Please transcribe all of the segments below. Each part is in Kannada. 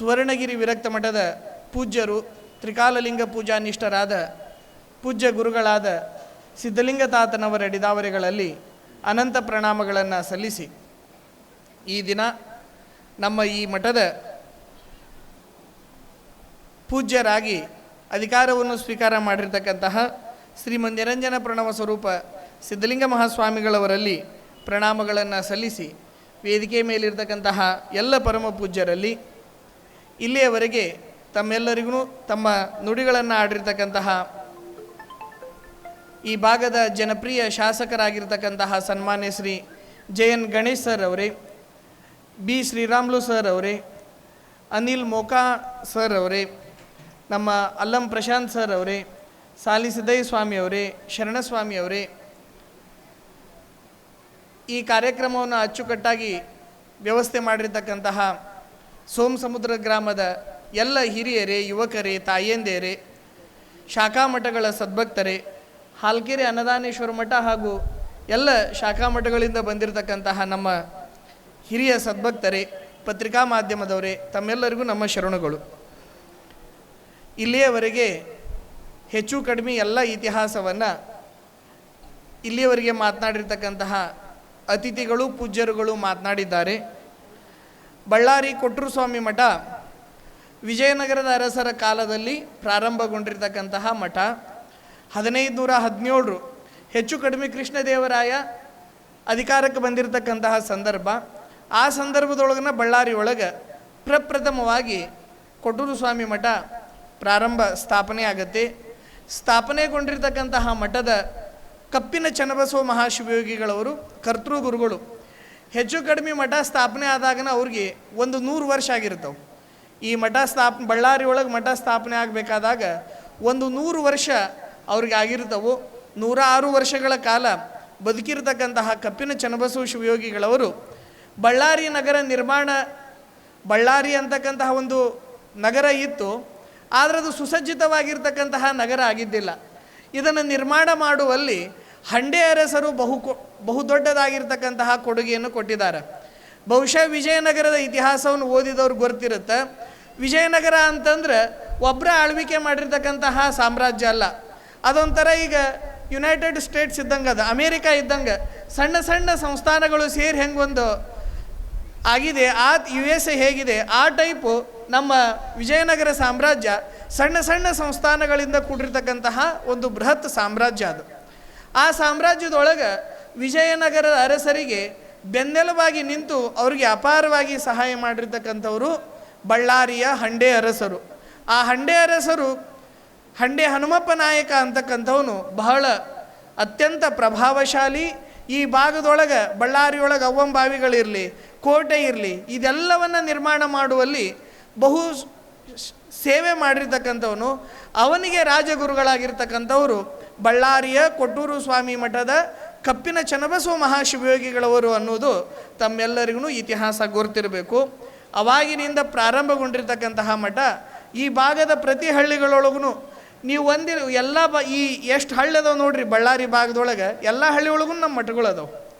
ಸುವರ್ಣಗಿರಿ ವಿರಕ್ತ ಮಠದ ಪೂಜ್ಯರು, ತ್ರಿಕಾಲಲಿಂಗ ಪೂಜಾನಿಷ್ಠರಾದ ಪೂಜ್ಯ ಗುರುಗಳಾದ ಸಿದ್ಧಲಿಂಗ ತಾತನವರ ಡಿದಾವರೆಗಳಲ್ಲಿ ಅನಂತ ಪ್ರಣಾಮಗಳನ್ನು ಸಲ್ಲಿಸಿ. ಈ ದಿನ ನಮ್ಮ ಈ ಮಠದ ಪೂಜ್ಯರಾಗಿ ಅಧಿಕಾರವನ್ನು ಸ್ವೀಕಾರ ಮಾಡಿರ್ತಕ್ಕಂತಹ ಶ್ರೀಮನ್ ನಿರಂಜನ ಪ್ರಣವ ಸ್ವರೂಪ ಸಿದ್ಧಲಿಂಗ ಮಹಾಸ್ವಾಮಿಗಳವರಲ್ಲಿ ಪ್ರಣಾಮಗಳನ್ನು ಸಲ್ಲಿಸಿ, ವೇದಿಕೆ ಮೇಲಿರ್ತಕ್ಕಂತಹ ಎಲ್ಲ ಪರಮ ಪೂಜ್ಯರಲ್ಲಿ ಇಲ್ಲಿಯವರೆಗೆ ತಮ್ಮೆಲ್ಲರಿಗೂ ತಮ್ಮ ನುಡಿಗಳನ್ನು ಆಡಿರ್ತಕ್ಕಂತಹ ಈ ಭಾಗದ ಜನಪ್ರಿಯ ಶಾಸಕರಾಗಿರ್ತಕ್ಕಂತಹ ಸನ್ಮಾನ್ಯ Shri J N Ganesh sir ಅವರೇ, ಬಿ ಶ್ರೀರಾಮ್ಲು ಸರ್ ಅವರೇ, ಅನಿಲ್ ಮೋಕಾ ಸರ್ ಅವರೇ, ನಮ್ಮ ಅಲ್ಲಂ ಪ್ರಶಾಂತ್ ಸರ್ ಅವರೇ, ಸಾಲಿ ಸಿದ್ದಯ್ಯ ಸ್ವಾಮಿ ಅವರೇ, ಶರಣಸ್ವಾಮಿ ಅವರೇ, ಈ ಕಾರ್ಯಕ್ರಮವನ್ನು ಅಚ್ಚುಕಟ್ಟಾಗಿ ವ್ಯವಸ್ಥೆ ಮಾಡಿರ್ತಕ್ಕಂತಹ ಸೋಮ ಸಮುದ್ರ ಗ್ರಾಮದ ಎಲ್ಲ ಹಿರಿಯರೇ, ಯುವಕರೇ ಶಾಖಾ ಮಠಗಳ ಸದ್ಭಕ್ತರೇ, ಹಾಲ್ಕೆರೆ ಅನ್ನದಾನೇಶ್ವರ ಮಠ ಹಾಗೂ ಎಲ್ಲ ಶಾಖಾ ಮಠಗಳಿಂದ ಬಂದಿರತಕ್ಕಂತಹ ನಮ್ಮ ಹಿರಿಯ ಸದ್ಭಕ್ತರೇ, ಪತ್ರಿಕಾ ಮಾಧ್ಯಮದವರೇ, ತಮ್ಮೆಲ್ಲರಿಗೂ ನಮ್ಮ ಶರಣುಗಳು. ಇಲ್ಲಿಯವರೆಗೆ ಹೆಚ್ಚು ಕಡಿಮೆ ಎಲ್ಲ ಇತಿಹಾಸವನ್ನು ಇಲ್ಲಿಯವರೆಗೆ ಮಾತನಾಡಿರ್ತಕ್ಕಂತಹ ಅತಿಥಿಗಳು, ಪೂಜ್ಯರುಗಳು ಮಾತನಾಡಿದ್ದಾರೆ. ಬಳ್ಳಾರಿ ಸ್ವಾಮಿ ಮಠ ವಿಜಯನಗರದ ಅರಸರ ಕಾಲದಲ್ಲಿ ಪ್ರಾರಂಭಗೊಂಡಿರ್ತಕ್ಕಂತಹ ಮಠ. ಹದಿನೈದು ನೂರ ಹದಿನೇಳರು ಹೆಚ್ಚು ಕಡಿಮೆ ಕೃಷ್ಣದೇವರಾಯ ಅಧಿಕಾರಕ್ಕೆ ಬಂದಿರತಕ್ಕಂತಹ ಸಂದರ್ಭ. ಆ ಸಂದರ್ಭದೊಳಗನ ಬಳ್ಳಾರಿ ಒಳಗೆ ಪ್ರಪ್ರಥಮವಾಗಿ ಕೊಟ್ಟೂರು ಸ್ವಾಮಿ ಮಠ ಪ್ರಾರಂಭ ಸ್ಥಾಪನೆ ಆಗತ್ತೆ. ಸ್ಥಾಪನೆಗೊಂಡಿರ್ತಕ್ಕಂತಹ ಮಠದ ಕಪ್ಪಿನ ಚನ್ನಬಸವ ಮಹಾಶಿವಯೋಗಿಗಳವರು ಕರ್ತೃ ಗುರುಗಳು ಹೆಚ್ಚು ಕಡಿಮೆ ಮಠ ಸ್ಥಾಪನೆ ಆದಾಗನ ಅವ್ರಿಗೆ ಒಂದು ನೂರು ವರ್ಷ ಆಗಿರ್ತವೆ. ಈ ಮಠ ಸ್ಥಾಪ, ಬಳ್ಳಾರಿ ಒಳಗೆ ಮಠ ಸ್ಥಾಪನೆ ಆಗಬೇಕಾದಾಗ ಒಂದು ನೂರು ವರ್ಷ ಅವ್ರಿಗೆ ಆಗಿರ್ತವು. ನೂರ ಆರು ವರ್ಷಗಳ ಕಾಲ ಬದುಕಿರತಕ್ಕಂತಹ ಕಪ್ಪಿನ ಚನ್ನಬಸವ ಶಿವಯೋಗಿಗಳವರು ಬಳ್ಳಾರಿ ನಗರ ನಿರ್ಮಾಣ, ಬಳ್ಳಾರಿ ಅಂತಕ್ಕಂತಹ ಒಂದು ನಗರ ಇತ್ತು. ಆದರೆ ಅದು ಸುಸಜ್ಜಿತವಾಗಿರ್ತಕ್ಕಂತಹ ನಗರ ಆಗಿದ್ದಿಲ್ಲ. ಇದನ್ನು ನಿರ್ಮಾಣ ಮಾಡುವಲ್ಲಿ ಹಂಡೆ ಅರಸರು ಬಹು ಕೊ ಬಹುದೊಡ್ಡದಾಗಿರ್ತಕ್ಕಂತಹ ಕೊಡುಗೆಯನ್ನು ಕೊಟ್ಟಿದ್ದಾರೆ. ಬಹುಶಃ ವಿಜಯನಗರದ ಇತಿಹಾಸವನ್ನು ಓದಿದವ್ರು ಗೊತ್ತಿರುತ್ತೆ. ವಿಜಯನಗರ ಅಂತಂದ್ರೆ ಒಬ್ಬರ ಆಳ್ವಿಕೆ ಮಾಡಿರ್ತಕ್ಕಂತಹ ಸಾಮ್ರಾಜ್ಯ ಅಲ್ಲ. ಅದೊಂಥರ ಈಗ ಯುನೈಟೆಡ್ ಸ್ಟೇಟ್ಸ್ ಇದ್ದಂಗೆ ಅದು, ಅಮೇರಿಕಾ ಇದ್ದಂಗೆ ಸಣ್ಣ ಸಣ್ಣ ಸಂಸ್ಥಾನಗಳು ಸೇರಿ ಹೆಂಗೊಂದು ಆಗಿದೆ, ಆ ಯು ಎಸ್ ಎ ಹೇಗಿದೆ, ಆ ಟೈಪು ನಮ್ಮ ವಿಜಯನಗರ ಸಾಮ್ರಾಜ್ಯ ಸಣ್ಣ ಸಣ್ಣ ಸಂಸ್ಥಾನಗಳಿಂದ ಕೂಡಿರ್ತಕ್ಕಂತಹ ಒಂದು ಬೃಹತ್ ಸಾಮ್ರಾಜ್ಯ ಅದು. ಆ ಸಾಮ್ರಾಜ್ಯದೊಳಗೆ ವಿಜಯನಗರದ ಅರಸರಿಗೆ ಬೆನ್ನೆಲುಬಾಗಿ ನಿಂತು ಅವರಿಗೆ ಅಪಾರವಾಗಿ ಸಹಾಯ ಮಾಡಿರ್ತಕ್ಕಂಥವರು ಬಳ್ಳಾರಿಯ ಹಂಡೆ ಅರಸರು. ಆ ಹಂಡೆ ಅರಸರು ಹಂಡೆ ಹನುಮಪ್ಪ ನಾಯಕ ಅಂತಕ್ಕಂಥವನು ಬಹಳ ಅತ್ಯಂತ ಪ್ರಭಾವಶಾಲಿ. ಈ ಭಾಗದೊಳಗೆ ಬಳ್ಳಾರಿಯೊಳಗೆ ಅವ್ವಂಬಾವಿಗಳಿರಲಿ, ಕೋಟೆ ಇರಲಿ, ಇದೆಲ್ಲವನ್ನು ನಿರ್ಮಾಣ ಮಾಡುವಲ್ಲಿ ಬಹು ಸೇವೆ ಮಾಡಿರ್ತಕ್ಕಂಥವನು. ಅವನಿಗೆ ರಾಜಗುರುಗಳಾಗಿರ್ತಕ್ಕಂಥವರು ಬಳ್ಳಾರಿಯ ಕೊಟ್ಟೂರು ಸ್ವಾಮಿ ಮಠದ ಕಪ್ಪಿನ ಚನ್ನಬಸವ ಮಹಾಶಿವಯೋಗಿಗಳವರು ಅನ್ನೋದು ತಮ್ಮೆಲ್ಲರಿಗೂ ಇತಿಹಾಸ ಗೊತ್ತಿರಬೇಕು. ಅವಾಗಿನಿಂದ ಪ್ರಾರಂಭಗೊಂಡಿರ್ತಕ್ಕಂತಹ ಮಠ ಈ ಭಾಗದ ಪ್ರತಿ ಹಳ್ಳಿಗಳೊಳಗೂ ನೀವು ಒಂದಿ ಎಲ್ಲ ಬ ಈ ಎಷ್ಟು ಹಳ್ಳಿ ಅದಾವೆ ನೋಡ್ರಿ ಬಳ್ಳಾರಿ ಭಾಗದೊಳಗೆ ಎಲ್ಲ ಹಳ್ಳಿ ಒಳಗೂ ನಮ್ಮ ಮಠಗಳು ಅದಾವೆ.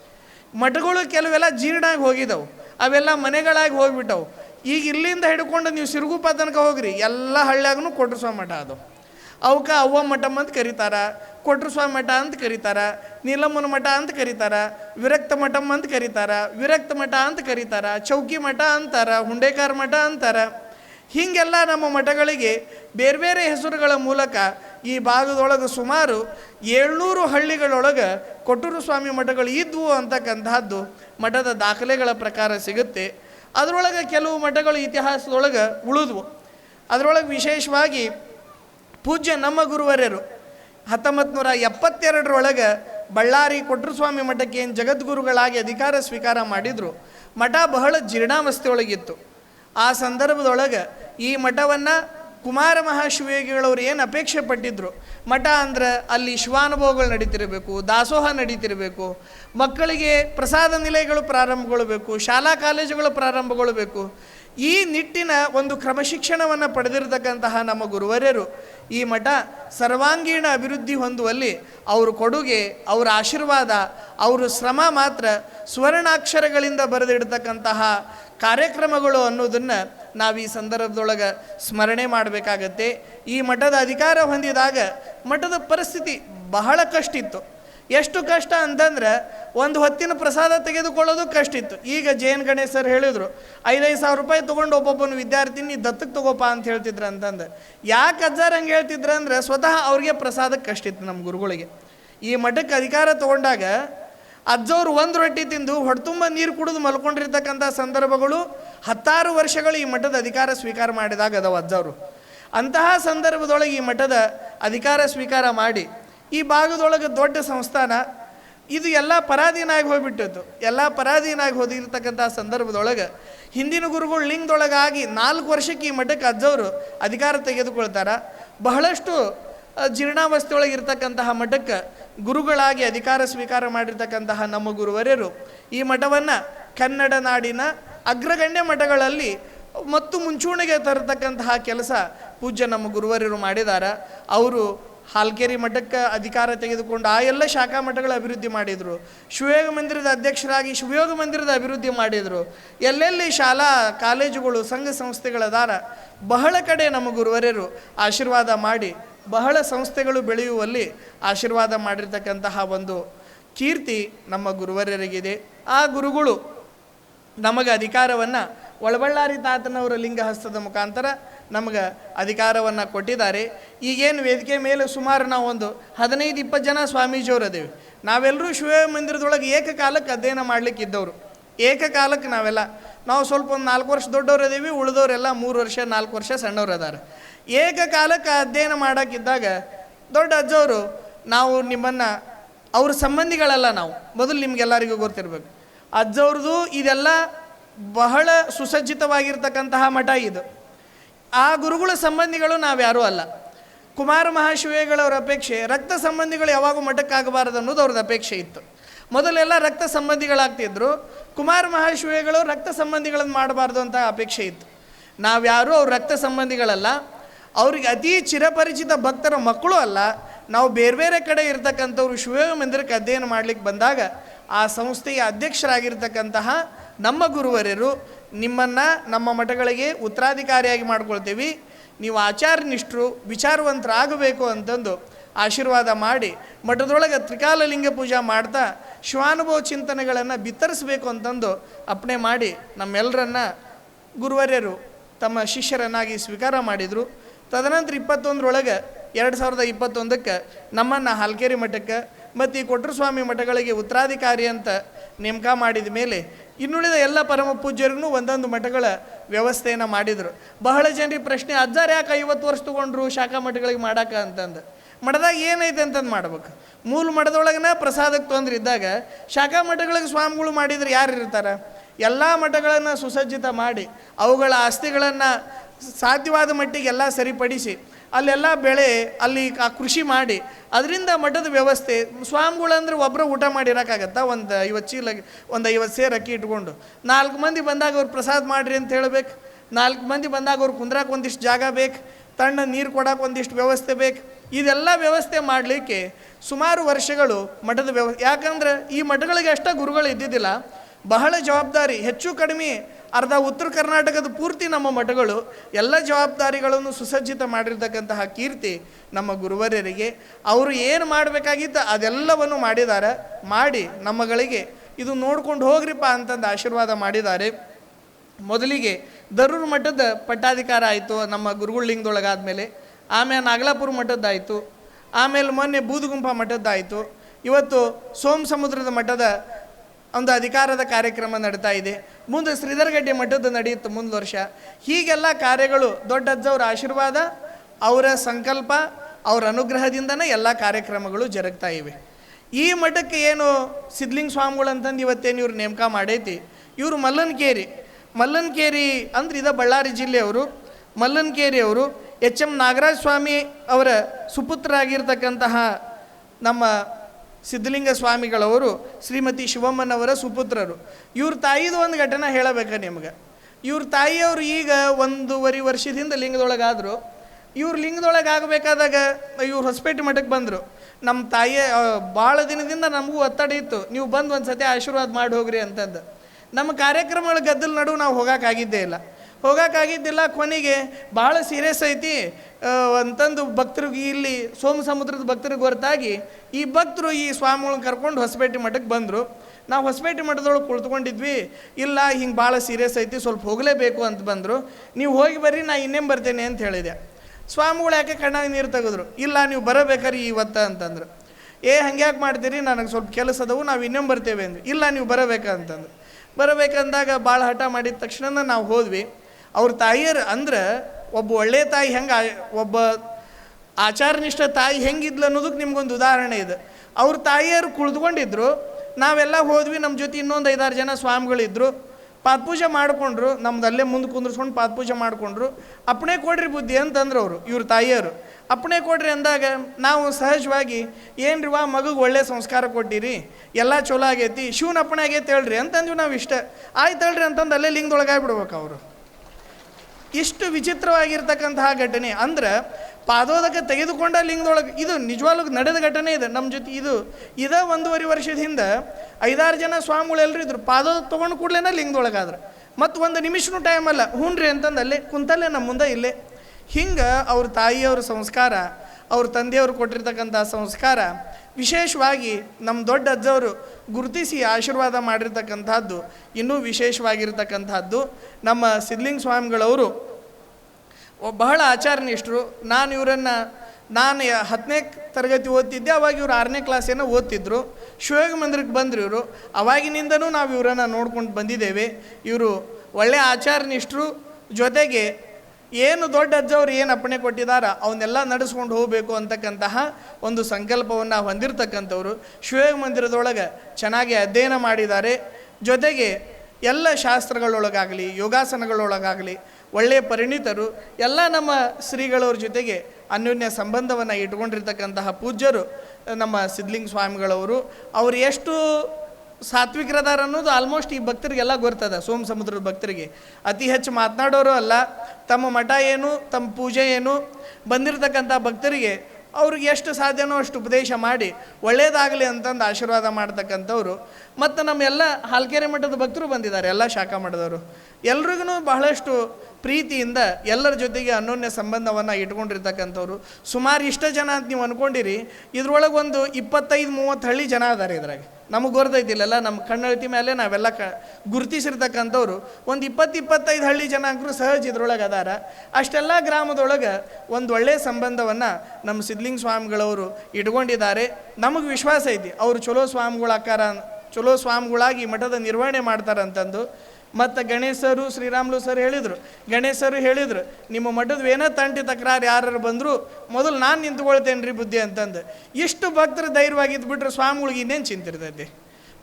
ಮಠಗಳು ಕೆಲವೆಲ್ಲ ಜೀರ್ಣ ಆಗಿ ಹೋಗಿದ್ದವು ಅವೆಲ್ಲ ಮನೆಗಳಾಗಿ ಹೋಗ್ಬಿಟ್ಟವು. ಈಗ ಇಲ್ಲಿಂದ ಹಿಡ್ಕೊಂಡು ನೀವು ಸಿರುಗುಪ್ಪ ತನಕ ಹೋಗ್ರಿ ಎಲ್ಲ ಹಳ್ಳಿಯಾಗೂ ಕೊಟ್ಟರು ಸ್ವಾಮಿ ಮಠ ಅದು. ಅವಕ್ಕೆ ಅವ್ವ ಮಠಮ್ ಅಂತ ಕರೀತಾರ ಸ್ವಾಮಿ ಮಠ ಅಂತ ಕರೀತಾರ, ನೀಲಮ್ಮನ ಮಠ ಅಂತ ಕರೀತಾರ, ವಿರಕ್ತ ಮಠಮ್ ಅಂತ ಕರೀತಾರ, ವಿರಕ್ತ ಮಠ ಅಂತ ಕರೀತಾರ, ಚೌಕಿ ಮಠ ಅಂತಾರೆ, ಹುಂಡೇಕಾರ ಮಠ ಅಂತಾರೆ. ಹೀಗೆಲ್ಲ ನಮ್ಮ ಮಠಗಳಿಗೆ ಬೇರೆ ಬೇರೆ ಹೆಸರುಗಳ ಮೂಲಕ ಈ ಭಾಗದೊಳಗೆ ಸುಮಾರು ಏಳ್ನೂರು ಹಳ್ಳಿಗಳೊಳಗೆ ಕೊಟ್ಟೂರು ಸ್ವಾಮಿ ಮಠಗಳು ಇದ್ವು ಅಂತಕ್ಕಂಥದ್ದು ಮಠದ ದಾಖಲೆಗಳ ಪ್ರಕಾರ ಸಿಗುತ್ತೆ. ಅದರೊಳಗೆ ಕೆಲವು ಮಠಗಳು ಇತಿಹಾಸದೊಳಗೆ ಉಳಿದ್ವು. ಅದರೊಳಗೆ ವಿಶೇಷವಾಗಿ ಪೂಜ್ಯ ನಮ್ಮ ಗುರುವರ್ಯರು. ಹತ್ತೊಂಬತ್ತು ನೂರ ಎಪ್ಪತ್ತೆರಡರೊಳಗೆ ಬಳ್ಳಾರಿ ಕೊಟ್ರಸ್ವಾಮಿ ಮಠಕ್ಕೆ ಏನು ಜಗದ್ಗುರುಗಳಾಗಿ ಅಧಿಕಾರ ಸ್ವೀಕಾರ ಮಾಡಿದರು, ಮಠ ಬಹಳ ಜೀರ್ಣಾವಸ್ಥೆಯೊಳಗಿತ್ತು. ಆ ಸಂದರ್ಭದೊಳಗೆ ಈ ಮಠವನ್ನು ಕುಮಾರ ಮಹಾಶಿವಯೋಗಿಗಳವರು ಏನು ಅಪೇಕ್ಷೆ ಪಟ್ಟಿದ್ರು, ಮಠ ಅಂದರೆ ಅಲ್ಲಿ ಶಿವಾನುಭವಗಳು ನಡೀತಿರಬೇಕು, ದಾಸೋಹ ನಡೀತಿರಬೇಕು, ಮಕ್ಕಳಿಗೆ ಪ್ರಸಾದ ನಿಲಯಗಳು ಪ್ರಾರಂಭಗೊಳ್ಬೇಕು, ಶಾಲಾ ಕಾಲೇಜುಗಳು ಪ್ರಾರಂಭಗೊಳ್ಳಬೇಕು ಈ ನಿಟ್ಟಿನ ಒಂದು ಕ್ರಮಶಿಕ್ಷಣವನ್ನು ಪಡೆದಿರತಕ್ಕಂತಹ ನಮ್ಮ ಗುರುವರ್ಯರು ಈ ಮಠ ಸರ್ವಾಂಗೀಣ ಅಭಿವೃದ್ಧಿ ಹೊಂದುವಲ್ಲಿ ಅವರ ಕೊಡುಗೆ, ಅವರ ಆಶೀರ್ವಾದ, ಅವರು ಶ್ರಮ ಮಾತ್ರ ಸುವರ್ಣಾಕ್ಷರಗಳಿಂದ ಬರೆದಿಡ್ತಕ್ಕಂತಹ ಕಾರ್ಯಕ್ರಮಗಳು ಅನ್ನೋದನ್ನು ನಾವು ಈ ಸಂದರ್ಭದೊಳಗೆ ಸ್ಮರಣೆ ಮಾಡಬೇಕಾಗತ್ತೆ. ಈ ಮಠದ ಅಧಿಕಾರ ಹೊಂದಿದಾಗ ಮಠದ ಪರಿಸ್ಥಿತಿ ಬಹಳ ಕಷ್ಟ ಇತ್ತು ಎಷ್ಟು ಕಷ್ಟ ಅಂತಂದ್ರೆ ಒಂದು ಹೊತ್ತಿನ ಪ್ರಸಾದ ತೆಗೆದುಕೊಳ್ಳೋದು ಕಷ್ಟ ಇತ್ತು. ಈಗ ಜೆ ಎನ್ ಗಣೇಶ್ ಸರ್ ಹೇಳಿದರು, ಐದೈದು ಸಾವಿರ ರೂಪಾಯಿ ತೊಗೊಂಡು ಒಬ್ಬೊಬ್ಬನ ವಿದ್ಯಾರ್ಥಿ ನೀ ದತ್ತಕ್ಕೆ ತಗೋಪ ಅಂತ ಹೇಳ್ತಿದ್ರು ಅಂತಂದು. ಯಾಕೆ ಅಜ್ಜಾರ್ ಹಂಗೆ ಹೇಳ್ತಿದ್ರು ಅಂದ್ರೆ ಸ್ವತಃ ಅವ್ರಿಗೆ ಪ್ರಸಾದಕ್ಕೆ ಕಷ್ಟ ಇತ್ತು ನಮ್ಮ ಗುರುಗಳಿಗೆ. ಈ ಮಠಕ್ಕೆ ಅಧಿಕಾರ ತಗೊಂಡಾಗ ಅಜ್ಜವ್ರು ಒಂದು ರೊಟ್ಟಿ ತಿಂದು ಹೊಡೆತುಂಬ ನೀರು ಕುಡಿದು ಮಲ್ಕೊಂಡಿರ್ತಕ್ಕಂಥ ಸಂದರ್ಭಗಳು ಹತ್ತಾರು ವರ್ಷಗಳು ಈ ಮಠದ ಅಧಿಕಾರ ಸ್ವೀಕಾರ ಮಾಡಿದಾಗ ಅದಾವ ಅಜ್ಜವರು ಅಂತಹ ಸಂದರ್ಭದೊಳಗೆ ಈ ಮಠದ ಅಧಿಕಾರ ಸ್ವೀಕಾರ ಮಾಡಿ ಈ ಭಾಗದೊಳಗೆ ದೊಡ್ಡ ಸಂಸ್ಥಾನ, ಇದು ಎಲ್ಲ ಪರಾಧೀನಾಗಿ ಹೋಗ್ಬಿಟ್ಟಿತ್ತು ಎಲ್ಲ ಪರಾಧೀನಾಗಿ ಹೋದಿರ್ತಕ್ಕಂಥ ಸಂದರ್ಭದೊಳಗೆ ಹಿಂದಿನ ಗುರುಗಳು ಲಿಂಗದೊಳಗಾಗಿ ನಾಲ್ಕು ವರ್ಷಕ್ಕೆ ಈ ಮಠಕ್ಕೆ ಅಜ್ಜವರು ಅಧಿಕಾರ ತೆಗೆದುಕೊಳ್ತಾರೆ. ಬಹಳಷ್ಟು ಜೀರ್ಣಾವಸ್ಥೆಯೊಳಗೆ ಇರ್ತಕ್ಕಂತಹ ಮಠಕ್ಕೆ ಗುರುಗಳಾಗಿ ಅಧಿಕಾರ ಸ್ವೀಕಾರ ಮಾಡಿರ್ತಕ್ಕಂತಹ ನಮ್ಮ ಗುರುವರ್ಯರು ಈ ಮಠವನ್ನು ಕನ್ನಡ ನಾಡಿನ ಅಗ್ರಗಣ್ಯ ಮಠಗಳಲ್ಲಿ ಮತ್ತು ಮುಂಚೂಣಿಗೆ ತರತಕ್ಕಂತಹ ಕೆಲಸ ಪೂಜ್ಯ ನಮ್ಮ ಗುರುವರ್ಯರು ಮಾಡಿದ್ದಾರೆ ಅವರು ಹಾಲ್ಕೇರಿ ಮಠಕ್ಕೆ ಅಧಿಕಾರ ತೆಗೆದುಕೊಂಡು ಆ ಎಲ್ಲ ಶಾಖಾ ಮಠಗಳ ಅಭಿವೃದ್ಧಿ ಮಾಡಿದರು. ಶಿವಯೋಗ ಮಂದಿರದ ಅಧ್ಯಕ್ಷರಾಗಿ ಶಿವಯೋಗ ಮಂದಿರದ ಅಭಿವೃದ್ಧಿ ಮಾಡಿದರು. ಎಲ್ಲೆಲ್ಲಿ ಶಾಲಾ, ಕಾಲೇಜುಗಳು, ಸಂಘ ಸಂಸ್ಥೆಗಳ ದಾರ, ಬಹಳ ಕಡೆ ನಮ್ಮ ಗುರುವರ್ಯರು ಆಶೀರ್ವಾದ ಮಾಡಿ, ಬಹಳ ಸಂಸ್ಥೆಗಳು ಬೆಳೆಯುವಲ್ಲಿ ಆಶೀರ್ವಾದ ಮಾಡಿರ್ತಕ್ಕಂತಹ ಒಂದು ಕೀರ್ತಿ ನಮ್ಮ ಗುರುವರ್ಯರಿಗಿದೆ ಆ ಗುರುಗಳು ನಮಗೆ ಅಧಿಕಾರವನ್ನು ಒಳಬಳ್ಳಾರಿ ತಾತನವರ ಲಿಂಗಹಸ್ತದ ಮುಖಾಂತರ ನಮಗೆ ಅಧಿಕಾರವನ್ನು ಕೊಟ್ಟಿದ್ದಾರೆ. ಈಗೇನು ವೇದಿಕೆ ಮೇಲೆ ಸುಮಾರು ನಾವು ಒಂದು ಹದಿನೈದು, ಇಪ್ಪತ್ತು ಜನ ಸ್ವಾಮೀಜಿಯವರು ಅದೇವಿ ನಾವೆಲ್ಲರೂ ಶಿವ ಮಂದಿರದೊಳಗೆ ಏಕಕಾಲಕ್ಕೆ ಅಧ್ಯಯನ ಮಾಡ್ಲಿಕ್ಕೆ ಇದ್ದವರು ಏಕಕಾಲಕ್ಕೆ ನಾವೆಲ್ಲ, ನಾವು ಸ್ವಲ್ಪ ಒಂದು ನಾಲ್ಕು ವರ್ಷ ದೊಡ್ಡವ್ರು ಅದೇವಿ ಉಳಿದವರೆಲ್ಲ ಮೂರು ವರ್ಷ, ನಾಲ್ಕು ವರ್ಷ ಸಣ್ಣವ್ರು ಅದಾರ ಏಕಕಾಲಕ್ಕೆ ಅಧ್ಯಯನ ಮಾಡೋಕ್ಕಿದ್ದಾಗ ದೊಡ್ಡ ಅಜ್ಜವರು, ನಾವು ನಿಮ್ಮನ್ನು, ಅವ್ರ ಸಂಬಂಧಿಗಳಲ್ಲ ನಾವು, ಮೊದಲು ನಿಮ್ಗೆಲ್ಲರಿಗೂ ಗೊತ್ತಿರಬೇಕು. ಅಜ್ಜವ್ರದ್ದು ಇದೆಲ್ಲ ಬಹಳ ಸುಸಜ್ಜಿತವಾಗಿರ್ತಕ್ಕಂತಹ ಮಠ ಇದು. ಆ ಗುರುಗಳ ಸಂಬಂಧಿಗಳು ನಾವ್ಯಾರೂ ಅಲ್ಲ. ಕುಮಾರ ಮಹಾಶಿವೇಗಳವರ ಅಪೇಕ್ಷೆ, ರಕ್ತ ಸಂಬಂಧಿಗಳು ಯಾವಾಗೂ ಮಠಕ್ಕಾಗಬಾರದು ಅನ್ನೋದು ಅವ್ರದ್ದು ಅಪೇಕ್ಷೆ ಇತ್ತು. ಮೊದಲೆಲ್ಲ ರಕ್ತ ಸಂಬಂಧಿಗಳಾಗ್ತಿದ್ರು ಕುಮಾರ ಮಹಾಶಿವೇಗಳು ರಕ್ತ ಸಂಬಂಧಿಗಳನ್ನು ಮಾಡಬಾರ್ದು ಅಂತ ಅಪೇಕ್ಷೆ ಇತ್ತು. ನಾವ್ಯಾರೂ ಅವ್ರ ರಕ್ತ ಸಂಬಂಧಿಗಳಲ್ಲ. ಅವ್ರಿಗೆ ಅತಿ ಚಿರಪರಿಚಿತ ಭಕ್ತರ ಮಕ್ಕಳು ಅಲ್ಲ. ನಾವು ಬೇರೆ ಬೇರೆ ಕಡೆ ಇರತಕ್ಕಂಥವ್ರು ಶಿವಯೋಗ ಮಂದಿರಕ್ಕೆ ಅಧ್ಯಯನ ಮಾಡ್ಲಿಕ್ಕೆ ಬಂದಾಗ ಆ ಸಂಸ್ಥೆಯ ಅಧ್ಯಕ್ಷರಾಗಿರ್ತಕ್ಕಂತಹ ನಮ್ಮ ಗುರುವರ್ಯರು ನಿಮ್ಮನ್ನು ನಮ್ಮ ಮಠಗಳಿಗೆ ಉತ್ತರಾಧಿಕಾರಿಯಾಗಿ ಮಾಡ್ಕೊಳ್ತೀವಿ. ನೀವು ಆಚಾರ್ಯನಿಷ್ಠರು, ವಿಚಾರವಂತರಾಗಬೇಕು ಅಂತಂದು ಆಶೀರ್ವಾದ ಮಾಡಿ ಮಠದೊಳಗೆ ತ್ರಿಕಾಲಲಿಂಗ ಪೂಜಾ ಮಾಡ್ತಾ ಶಿವಾನುಭವ ಚಿಂತನೆಗಳನ್ನು ಬಿತ್ತರಿಸಬೇಕು ಅಂತಂದು ಅಪ್ಪಣೆ ಮಾಡಿ ನಮ್ಮೆಲ್ಲರನ್ನ ಗುರುವರ್ಯರು ತಮ್ಮ ಶಿಷ್ಯರನ್ನಾಗಿ ಸ್ವೀಕಾರ ಮಾಡಿದರು. ತದನಂತರ ಇಪ್ಪತ್ತೊಂದರೊಳಗೆ ಎರಡು ಸಾವಿರದ ಇಪ್ಪತ್ತೊಂದಕ್ಕೆ ನಮ್ಮನ್ನು ಹಾಲ್ಕೇರಿ ಮಠಕ್ಕೆ ಮತ್ತು ಈ ಕೊಟ್ರಸ್ವಾಮಿ ಮಠಗಳಿಗೆ ಉತ್ತರಾಧಿಕಾರಿ ಅಂತ ನೇಮಕ ಮಾಡಿದ ಮೇಲೆ ಇನ್ನುಳಿದ ಎಲ್ಲ ಪರಮ ಪೂಜ್ಯರಿಗೂ ಒಂದೊಂದು ಮಠಗಳ ವ್ಯವಸ್ಥೆಯನ್ನು ಮಾಡಿದರು. ಬಹಳ ಜನರಿಗೆ ಪ್ರಶ್ನೆ, ಅಜ್ಜಾರು ಯಾಕೆ ಐವತ್ತು ವರ್ಷ ತೊಗೊಂಡ್ರು ಶಾಖಾ ಮಠಗಳಿಗೆ ಮಾಡಾಕ ಅಂತಂದು. ಮಠದಾಗ ಏನೈತೆ ಅಂತಂದು ಮಾಡ್ಬೇಕು. ಮೂಲ ಮಠದೊಳಗನ ಪ್ರಸಾದಕ್ಕೆ ತೊಂದರೆ ಇದ್ದಾಗ ಶಾಖಾ ಮಠಗಳಿಗೆ ಸ್ವಾಮಿಗಳು ಮಾಡಿದ್ರೆ ಯಾರು ಇರ್ತಾರೆ? ಎಲ್ಲ ಮಠಗಳನ್ನು ಸುಸಜ್ಜಿತ ಮಾಡಿ ಅವುಗಳ ಆಸ್ತಿಗಳನ್ನು ಸಾಧ್ಯವಾದ ಮಟ್ಟಿಗೆ ಎಲ್ಲ ಸರಿಪಡಿಸಿ ಅಲ್ಲೆಲ್ಲ ಬೆಳೆ, ಅಲ್ಲಿ ಆ ಕೃಷಿ ಮಾಡಿ, ಅದರಿಂದ ಮಠದ ವ್ಯವಸ್ಥೆ ಸ್ವಾಮಿಗಳಂದ್ರೆ ಒಬ್ಬರು ಊಟ ಮಾಡಿರೋಕ್ಕಾಗತ್ತಾ? ಒಂದು ಐವತ್ತು ಚೀಲ, ಒಂದು ಐವತ್ತು ಸೇರು ಅಕ್ಕಿ ಇಟ್ಕೊಂಡು. ನಾಲ್ಕು ಮಂದಿ ಬಂದಾಗ ಅವ್ರು ಪ್ರಸಾದ ಮಾಡಿರಿ ಅಂತ ಹೇಳಬೇಕು. ನಾಲ್ಕು ಮಂದಿ ಬಂದಾಗ ಅವ್ರು ಕುಂದ್ರಾಕ ಒಂದಿಷ್ಟು ಜಾಗ ಬೇಕು, ತಣ್ಣ ನೀರು ಕೊಡೋಕೆ ಒಂದಿಷ್ಟು ವ್ಯವಸ್ಥೆ ಬೇಕು. ಇದೆಲ್ಲ ವ್ಯವಸ್ಥೆ ಮಾಡಲಿಕ್ಕೆ ಸುಮಾರು ವರ್ಷಗಳು ಮಠದ ವ್ಯವ ಯಾಕಂದ್ರೆ ಈ ಮಠಗಳಿಗೆ ಅಷ್ಟೇ ಗುರುಗಳು ಇದ್ದಿದ್ದಿಲ್ಲ. ಬಹಳ ಜವಾಬ್ದಾರಿ, ಹೆಚ್ಚು ಕಡಿಮೆ ಅರ್ಧ ಉತ್ತರ ಕರ್ನಾಟಕದ ಪೂರ್ತಿ ನಮ್ಮ ಮಠಗಳು ಎಲ್ಲ ಜವಾಬ್ದಾರಿಗಳನ್ನು ಸುಸಜ್ಜಿತ ಮಾಡಿರ್ತಕ್ಕಂತಹ ಕೀರ್ತಿ ನಮ್ಮ ಗುರುವರ್ಯರಿಗೆ. ಅವರು ಏನು ಮಾಡಬೇಕಾಗಿತ್ತು ಅದೆಲ್ಲವನ್ನು ಮಾಡಿದ್ದಾರೆ. ಮಾಡಿ ನಮ್ಮಗಳಿಗೆ ಇದು ನೋಡ್ಕೊಂಡು ಹೋಗ್ರಿಪ್ಪ ಅಂತಂದು ಆಶೀರ್ವಾದ ಮಾಡಿದ್ದಾರೆ. ಮೊದಲಿಗೆ ದರೂರು ಮಠದ ಪಟ್ಟಾಧಿಕಾರ ಆಯಿತು, ನಮ್ಮ ಗುರುಗಳ ಲಿಂಗದೊಳಗಾದ್ಮೇಲೆ. ಆಮೇಲೆ ನಾಗಲಾಪುರ ಮಠದ್ದಾಯಿತು. ಆಮೇಲೆ ಮೊನ್ನೆ ಬೂದುಗುಂಪ ಮಠದ್ದಾಯಿತು. ಇವತ್ತು ಸೋಮ ಸಮುದ್ರದ ಮಠದ ಒಂದು ಅಧಿಕಾರದ ಕಾರ್ಯಕ್ರಮ ನಡೀತಾ ಇದೆ. ಮುಂದೆ ಶ್ರೀಧರಗಡ್ಡೆ ಮಠದ ನಡೆಯುತ್ತೆ ಮುಂದೆ ವರ್ಷ. ಹೀಗೆಲ್ಲ ಕಾರ್ಯಗಳು ದೊಡ್ಡ ಅಜ್ಜವ್ರ ಆಶೀರ್ವಾದ, ಅವರ ಸಂಕಲ್ಪ, ಅವರ ಅನುಗ್ರಹದಿಂದನೇ ಎಲ್ಲ ಕಾರ್ಯಕ್ರಮಗಳು ಜರುಗ್ತಾ ಇವೆ. ಈ ಮಠಕ್ಕೆ ಏನು ಸಿದ್ಲಿಂಗ ಸ್ವಾಮಿಗಳು ಅಂತಂದು ಇವತ್ತೇನು ಇವ್ರು ನೇಮಕ ಮಾಡೈತಿ? ಇವರು ಮಲ್ಲನ್ಕೇರಿ. ಮಲ್ಲನ್ಕೇರಿ ಅಂದ್ರೆ ಇದ ಬಳ್ಳಾರಿ ಜಿಲ್ಲೆಯವರು. ಮಲ್ಲನ್ಕೇರಿ ಅವರು ಎಚ್ ಎಂ ನಾಗರಾಜ ಸ್ವಾಮಿ ಅವರ ಸುಪುತ್ರರಾಗಿರ್ತಕ್ಕಂತಹ ನಮ್ಮ ಸಿದ್ಧಲಿಂಗ ಸ್ವಾಮಿಗಳವರು ಶ್ರೀಮತಿ ಶಿವಮ್ಮನವರ ಸುಪುತ್ರರು. ಇವ್ರ ತಾಯಿದು ಒಂದು ಘಟನೆ ಹೇಳಬೇಕ ನಿಮ್ಗೆ. ಇವ್ರ ತಾಯಿಯವರು ಈಗ ಒಂದೂವರೆ ವರ್ಷದಿಂದ ಲಿಂಗದೊಳಗಾದರು. ಇವ್ರು ಲಿಂಗದೊಳಗೆ ಆಗಬೇಕಾದಾಗ ಇವ್ರು ಹೊಸಪೇಟೆ ಮಠಕ್ಕೆ ಬಂದರು. ನಮ್ಮ ತಾಯಿಯ ಭಾಳ ದಿನದಿಂದ ನಮಗೂ ಒತ್ತಡ ಇತ್ತು. ನೀವು ಬಂದು ಒಂದು ಸತಿ ಆಶೀರ್ವಾದ ಮಾಡಿ ಹೋಗ್ರಿ ಅಂತಂದು. ನಮ್ಮ ಕಾರ್ಯಕ್ರಮಗಳ ಗದ್ದಲ ನಡುವೆ ನಾವು ಹೋಗೋಕ್ಕಾಗಿದ್ದೇ ಇಲ್ಲ. ಹೋಗೋಕ್ಕಾಗಿದ್ದಿಲ್ಲ ಕೊನೆಗೆ. ಭಾಳ ಸೀರಿಯಸ್ ಐತಿ. ಅಂತಂದು ಭಕ್ತರಿಗೆ ಇಲ್ಲಿ ಸೋಮ ಸಮುದ್ರದ ಭಕ್ತರಿಗೆ ಹೊರತಾಗಿ ಈ ಭಕ್ತರು ಈ ಸ್ವಾಮಿಗಳನ್ನ ಕರ್ಕೊಂಡು ಹೊಸಪೇಟೆ ಮಠಕ್ಕೆ ಬಂದರು. ನಾವು ಹೊಸಪೇಟೆ ಮಠದೊಳಗೆ ಕುಳಿತುಕೊಂಡಿದ್ವಿ. ಇಲ್ಲ, ಹಿಂಗೆ ಭಾಳ ಸೀರಿಯಸ್ ಐತಿ, ಸ್ವಲ್ಪ ಹೋಗಲೇಬೇಕು ಅಂತ ಬಂದರು. ನೀವು ಹೋಗಿ ಬರ್ರಿ, ನಾ ಇನ್ನೇನು ಬರ್ತೇನೆ ಅಂತ ಹೇಳಿದೆ. ಸ್ವಾಮಿಗಳು ಯಾಕೆ ಕಣ್ಣಾಗ ನೀರು ತೆಗೆದ್ರು? ಇಲ್ಲ, ನೀವು ಬರಬೇಕಾರಿ ಇವತ್ತ ಅಂತಂದ್ರು. ಏ, ಹಂಗ್ಯಾಕೆ ಮಾಡ್ತೀರಿ? ನನಗೆ ಸ್ವಲ್ಪ ಕೆಲಸ ಅದವು, ನಾವು ಇನ್ನೊಮ್ಮೆ ಬರ್ತೇವೆ ಅಂದ್ವಿ ಇಲ್ಲ, ನೀವು ಬರಬೇಕಂತಂದ್ರು. ಬರಬೇಕಂದಾಗ ಭಾಳ ಹಠ ಮಾಡಿದ ತಕ್ಷಣ ನಾವು ಹೋದ್ವಿ. ಅವ್ರ ತಾಯಿಯರು ಅಂದ್ರೆ ಒಬ್ಬ ಒಳ್ಳೆಯ ತಾಯಿ ಹೆಂಗೆ ಒಬ್ಬ ಆಚಾರನಿಷ್ಠ ತಾಯಿ ಹೆಂಗಿದ್ಲು ಅನ್ನೋದಕ್ಕೆ ನಿಮ್ಗೊಂದು ಉದಾಹರಣೆ ಇದೆ. ಅವ್ರ ತಾಯಿಯರು ಕುಳಿತುಕೊಂಡಿದ್ರು ನಾವೆಲ್ಲ ಹೋದ್ವಿ ನಮ್ಮ ಜೊತೆ ಇನ್ನೊಂದು ಐದಾರು ಜನ ಸ್ವಾಮಿಗಳಿದ್ರು, ಪಾದಪೂಜೆ ಮಾಡಿಕೊಂಡ್ರು, ನಮ್ದು ಅಲ್ಲೇ ಮುಂದೆ ಕುಂದ್ರಿಸ್ಕೊಂಡು ಪಾದಪೂಜೆ ಮಾಡಿಕೊಂಡ್ರು. ಅಪ್ಪಣೆ ಕೊಡ್ರಿ ಬುದ್ಧಿ ಅಂತಂದ್ರು ಅವರು ಇವ್ರ ತಾಯಿಯರು. ಅಪ್ಪಣೆ ಕೊಡ್ರಿ ಅಂದಾಗ ನಾವು ಸಹಜವಾಗಿ, ಏನ್ರಿ ವಾ, ಮಗುಗೆ ಒಳ್ಳೆ ಸಂಸ್ಕಾರ ಕೊಟ್ಟಿರಿ, ಎಲ್ಲ ಚಲೋ ಆಗೈತಿ, ಶಿವನ ಅಪ್ಪಣೆ ಆಗೈತೆ ಹೇಳ್ರಿ ಅಂತಂದ್ವಿ ನಾವು ಇಷ್ಟ. ಆಯ್ತು ಹೇಳ್ರಿ ಅಂತಂದು ಅಲ್ಲೇ ಲಿಂಗದೊಳಗಾಗ್ಬಿಡ್ಬೇಕು ಅವರು. ಇಷ್ಟು ವಿಚಿತ್ರವಾಗಿರ್ತಕ್ಕಂತಹ ಘಟನೆ ಅಂದ್ರೆ ಪಾದೋದಕ ತೆಗೆದುಕೊಂಡ ಲಿಂಗದೊಳಗೆ ಇದು ನಿಜವಾಗ್ಲೂ ನಡೆದ ಘಟನೆ ಇದೆ. ನಮ್ಮ ಜೊತೆ ಇದು, ಇದ ಒಂದೂವರೆ ವರ್ಷದ ಹಿಂದೆ ಐದಾರು ಜನ ಸ್ವಾಮಿಗಳು ಎಲ್ಲರೂ ಇದ್ರು. ಪಾದೋದಕ ತೊಗೊಂಡು ಕೂಡಲೇ ಲಿಂಗದೊಳಗಾದ್ರೆ. ಮತ್ತು ಒಂದು ನಿಮಿಷನೂ ಟೈಮ್ ಅಲ್ಲ. ಹ್ಞೂ ಅಂತಂದು ಅಲ್ಲೇ ಕುಂತಲ್ಲೇ ನಮ್ಮ ಮುಂದೆ ಇಲ್ಲೇ. ಹಿಂಗೆ ಅವ್ರ ತಾಯಿಯವ್ರ ಸಂಸ್ಕಾರ, ಅವ್ರ ತಂದೆಯವರು ಕೊಟ್ಟಿರ್ತಕ್ಕಂಥ ಸಂಸ್ಕಾರ ವಿಶೇಷವಾಗಿ ನಮ್ಮ ದೊಡ್ಡ ಅಜ್ಜವರು ಗುರುತಿಸಿ ಆಶೀರ್ವಾದ ಮಾಡಿರ್ತಕ್ಕಂಥದ್ದು, ಇನ್ನೂ ವಿಶೇಷವಾಗಿರ್ತಕ್ಕಂಥದ್ದು, ನಮ್ಮ ಸಿದ್ಲಿಂಗ ಸ್ವಾಮಿಗಳವರು ಬಹಳ ಆಚಾರನಿಷ್ಠರು. ನಾನು ಇವರನ್ನು, ನಾನು ಹತ್ತನೇ ತರಗತಿ ಓದ್ತಿದ್ದೆ, ಅವಾಗ ಇವರು ಆರನೇ ಕ್ಲಾಸೇನ ಓದ್ತಿದ್ರು. ಶಿವಯೋಗ ಮಂದಿರಕ್ಕೆ ಬಂದರು ಇವರು. ಅವಾಗಿನಿಂದನೂ ನಾವು ಇವರನ್ನು ನೋಡ್ಕೊಂಡು ಬಂದಿದ್ದೇವೆ. ಇವರು ಒಳ್ಳೆಯ ಆಚಾರನಿಷ್ಠರು. ಜೊತೆಗೆ ಏನು ದೊಡ್ಡ ಅಜ್ಜವ್ರು ಏನು ಅಪ್ಪಣೆ ಕೊಟ್ಟಿದಾರ, ಅವನ್ನೆಲ್ಲ ನಡೆಸ್ಕೊಂಡು ಹೋಗಬೇಕು ಅಂತಕ್ಕಂತಹ ಒಂದು ಸಂಕಲ್ಪವನ್ನು ಹೊಂದಿರತಕ್ಕಂಥವ್ರು. ಶಿವಯೋಗ ಮಂದಿರದೊಳಗೆ ಚೆನ್ನಾಗಿ ಅಧ್ಯಯನ ಮಾಡಿದ್ದಾರೆ. ಜೊತೆಗೆ ಎಲ್ಲ ಶಾಸ್ತ್ರಗಳೊಳಗಾಗಲಿ, ಯೋಗಾಸನಗಳೊಳಗಾಗಲಿ ಒಳ್ಳೆಯ ಪರಿಣಿತರು, ಎಲ್ಲ ನಮ್ಮ ಶ್ರೀಗಳವ್ರ ಜೊತೆಗೆ ಅನ್ಯೋನ್ಯ ಸಂಬಂಧವನ್ನು ಇಟ್ಕೊಂಡಿರ್ತಕ್ಕಂತಹ ಪೂಜ್ಯರು ನಮ್ಮ ಸಿದ್ಧಲಿಂಗ ಸ್ವಾಮಿಗಳವರು. ಅವರು ಎಷ್ಟು ಸಾತ್ವಿಕರದಾರ ಅನ್ನೋದು ಆಲ್ಮೋಸ್ಟ್ ಈ ಭಕ್ತರಿಗೆಲ್ಲ ಗೊತ್ತದ ಸೋಮ ಸಮುದ್ರದ ಭಕ್ತರಿಗೆ. ಅತಿ ಹೆಚ್ಚು ಮಾತನಾಡೋರು ಅಲ್ಲ, ತಮ್ಮ ಮಠ ಏನು, ತಮ್ಮ ಪೂಜೆ ಏನು ಬಂದಿರತಕ್ಕಂಥ ಭಕ್ತರಿಗೆ ಅವ್ರಿಗೆ ಎಷ್ಟು ಸಾಧ್ಯನೋ ಅಷ್ಟು ಉಪದೇಶ ಮಾಡಿ, ಒಳ್ಳೇದಾಗಲಿ ಅಂತಂದು ಆಶೀರ್ವಾದ ಮಾಡ್ತಕ್ಕಂಥವ್ರು. ಮತ್ತು ನಮ್ಮೆಲ್ಲ ಹಾಲ್ಕೆರೆ ಮಠದ ಭಕ್ತರು ಬಂದಿದ್ದಾರೆ, ಎಲ್ಲ ಶಾಖಾ ಮಠದವರು. ಎಲ್ರಿಗೂ ಬಹಳಷ್ಟು ಪ್ರೀತಿಯಿಂದ ಎಲ್ಲರ ಜೊತೆಗೆ ಅನ್ಯೋನ್ಯ ಸಂಬಂಧವನ್ನು ಇಟ್ಕೊಂಡಿರ್ತಕ್ಕಂಥವ್ರು. ಸುಮಾರು ಇಷ್ಟ ಜನ ಅಂತ ನೀವು ಅನ್ಕೊಂಡಿರಿ, ಇದ್ರೊಳಗೆ ಒಂದು ಇಪ್ಪತ್ತೈದು, ಮೂವತ್ತು ಹಳ್ಳಿ ಜನ ಅದಾರೆ ಇದ್ರಾಗೆ. ನಮಗೆ ಗೊರ್ದೈತಿಲ್ಲ ನಮ್ಮ ಕಣ್ಣಳತಿ ಮೇಲೆ ನಾವೆಲ್ಲ ಕ, ಗುರುತಿಸಿರ್ತಕ್ಕಂಥವ್ರು. ಒಂದು ಇಪ್ಪತ್ತು ಇಪ್ಪತ್ತೈದು ಹಳ್ಳಿ ಜನ ಸಹಜ ಇದ್ರೊಳಗೆ ಅದಾರ. ಅಷ್ಟೆಲ್ಲ ಗ್ರಾಮದೊಳಗೆ ಒಂದು ಒಳ್ಳೆಯ ಸಂಬಂಧವನ್ನು ನಮ್ಮ ಸಿದ್ಲಿಂಗ ಸ್ವಾಮಿಗಳವರು ಇಟ್ಕೊಂಡಿದ್ದಾರೆ. ನಮಗೆ ವಿಶ್ವಾಸ ಐತಿ, ಅವರು ಚಲೋ ಸ್ವಾಮಿಗಳ ಆಕಾರ, ಚಲೋ ಸ್ವಾಮಿಗಳಾಗಿ ಮಠದ ನಿರ್ವಹಣೆ ಮಾಡ್ತಾರಂತಂದು. ಮತ್ತು ಗಣೇಶರು, ಶ್ರೀರಾಮ್ಲು ಸರ್ ಹೇಳಿದರು. ಗಣೇಶರು ಹೇಳಿದರು, ನಿಮ್ಮ ಮಠದ ಏನೋ ತಂಟಿ ತಕರಾರು ಯಾರು ಬಂದರೂ, ಮೊದಲು ನಾನು ನಿಂತ್ಕೊಳ್ತೇನೆ ರೀ ಬುದ್ಧಿ ಅಂತಂದು. ಇಷ್ಟು ಭಕ್ತರು ಧೈರ್ಯವಾಗಿದ್ದು ಬಿಟ್ರೆ ಸ್ವಾಮಿಗಳಿಗೆ ಇನ್ನೇನು ಚಿಂತಿರ್ತೈತಿ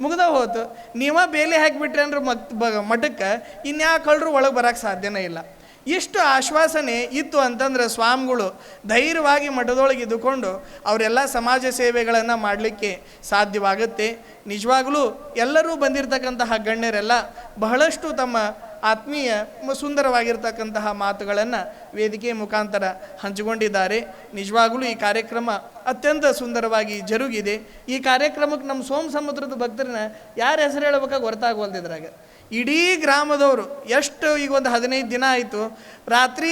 ಮುಗ್ದ ಹೋತು. ನೀವ ಬೇಲಿ ಹಾಕಿಬಿಟ್ರೆ ಅಂದ್ರೆ ಮತ್ ಬ ಮಠಕ್ಕೆ, ಇನ್ಯಾಕೆ ಕಳ್ಳರು ಒಳಗೆ ಬರೋಕ್ಕೆ ಸಾಧ್ಯನೇ ಇಲ್ಲ. ಎಷ್ಟು ಆಶ್ವಾಸನೆ ಇತ್ತು ಅಂತಂದ್ರೆ ಸ್ವಾಮಿಗಳು ಧೈರ್ಯವಾಗಿ ಮಠದೊಳಗೆ ಇದ್ದುಕೊಂಡು ಅವರೆಲ್ಲ ಸಮಾಜ ಸೇವೆಗಳನ್ನು ಮಾಡಲಿಕ್ಕೆ ಸಾಧ್ಯವಾಗುತ್ತೆ. ನಿಜವಾಗಲೂ ಎಲ್ಲರೂ ಬಂದಿರತಕ್ಕಂತಹ ಗಣ್ಯರೆಲ್ಲ ಬಹಳಷ್ಟು ತಮ್ಮ ಆತ್ಮೀಯ ಸುಂದರವಾಗಿರ್ತಕ್ಕಂತಹ ಮಾತುಗಳನ್ನು ವೇದಿಕೆ ಮುಖಾಂತರ ಹಂಚಿಕೊಂಡಿದ್ದಾರೆ. ನಿಜವಾಗಲೂ ಈ ಕಾರ್ಯಕ್ರಮ ಅತ್ಯಂತ ಸುಂದರವಾಗಿ ಜರುಗಿದೆ. ಈ ಕಾರ್ಯಕ್ರಮಕ್ಕೆ ನಮ್ಮ ಸೋಮ ಸಮುದ್ರದ ಭಕ್ತರನ್ನ ಯಾರ ಹೆಸರು ಹೇಳಬೇಕಾಗಿ ಗೊತ್ತಾಗವಲ್ದಿದ್ರಾಗ. ಇಡೀ ಗ್ರಾಮದವರು ಎಷ್ಟು ಈಗ ಒಂದು ಹದಿನೈದು ದಿನ ಆಯಿತು, ರಾತ್ರಿ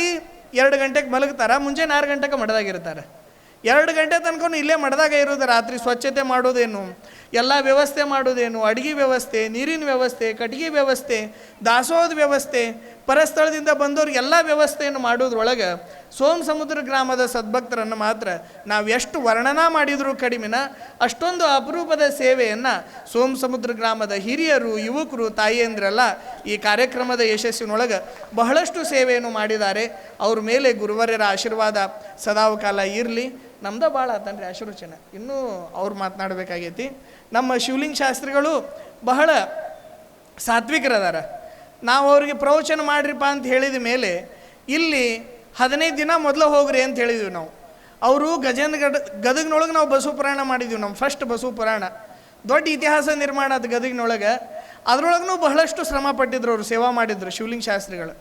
ಎರಡು ಗಂಟೆಗೆ ಮಲಗ್ತಾರ, ಮುಂಜಾನೆ ಆರು ಗಂಟೆಗೆ ಮಡದಾಗಿರ್ತಾರೆ. ಎರಡು ಗಂಟೆ ತನಕ ಇಲ್ಲೇ ಮಡದಾಗ ಇರೋದು, ರಾತ್ರಿ ಸ್ವಚ್ಛತೆ ಮಾಡೋದೇನು, ಎಲ್ಲ ವ್ಯವಸ್ಥೆ ಮಾಡೋದೇನು, ಅಡುಗೆ ವ್ಯವಸ್ಥೆ, ನೀರಿನ ವ್ಯವಸ್ಥೆ, ಕಟ್ಟಿಗೆ ವ್ಯವಸ್ಥೆ, ದಾಸೋಹದ ವ್ಯವಸ್ಥೆ, ಪರಸ್ಥಳದಿಂದ ಬಂದವ್ರಿಗೆ ಎಲ್ಲ ವ್ಯವಸ್ಥೆಯನ್ನು ಮಾಡೋದ್ರೊಳಗೆ ಸೋಮ ಸಮುದ್ರ ಗ್ರಾಮದ ಸದ್ಭಕ್ತರನ್ನು ಮಾತ್ರ ನಾವು ಎಷ್ಟು ವರ್ಣನಾ ಮಾಡಿದರೂ ಕಡಿಮೆನ, ಅಷ್ಟೊಂದು ಅಪರೂಪದ ಸೇವೆಯನ್ನು ಸೋಮ ಸಮುದ್ರ ಗ್ರಾಮದ ಹಿರಿಯರು, ಯುವಕರು, ತಾಯಿಯಂದ್ರೆಲ್ಲ ಈ ಕಾರ್ಯಕ್ರಮದ ಯಶಸ್ಸಿನೊಳಗೆ ಬಹಳಷ್ಟು ಸೇವೆಯನ್ನು ಮಾಡಿದ್ದಾರೆ. ಅವ್ರ ಮೇಲೆ ಗುರುವರ್ಯರ ಆಶೀರ್ವಾದ ಸದಾವಕಾಲ ಇರಲಿ. ನಮ್ದ ಭಾಳ ಆತನ್ರಿ ಆಶೀರ್ವಚನ. ಇನ್ನೂ ಅವ್ರು ಮಾತನಾಡಬೇಕಾಗೈತಿ. ನಮ್ಮ ಶಿವಲಿಂಗ ಶಾಸ್ತ್ರಿಗಳು ಬಹಳ ಸಾತ್ವಿಕರದಾರ. ನಾವು ಅವ್ರಿಗೆ ಪ್ರವಚನ ಮಾಡ್ರಿಪ್ಪ ಅಂತ ಹೇಳಿದ ಮೇಲೆ ಇಲ್ಲಿ ಹದಿನೈದು ದಿನ ಮೊದಲು ಹೋಗ್ರಿ ಅಂತ ಹೇಳಿದ್ವಿ ನಾವು. ಅವರು ಗಜೇಂದ್ರ ಗಡ, ಗದಗಿನೊಳಗೆ ನಾವು ಬಸವ ಪುರಾಣ ಮಾಡಿದ್ವಿ, ನಮ್ಮ ಫಸ್ಟ್ ಬಸವ ಪುರಾಣ. ದೊಡ್ಡ ಇತಿಹಾಸ ನಿರ್ಮಾಣ ಅದು ಗದಗಿನೊಳಗೆ. ಅದರೊಳಗೂ ಬಹಳಷ್ಟು ಶ್ರಮ ಪಟ್ಟಿದ್ರು ಅವರು, ಸೇವಾ ಮಾಡಿದ್ರು ಶಿವಲಿಂಗ ಶಾಸ್ತ್ರಿಗಳು.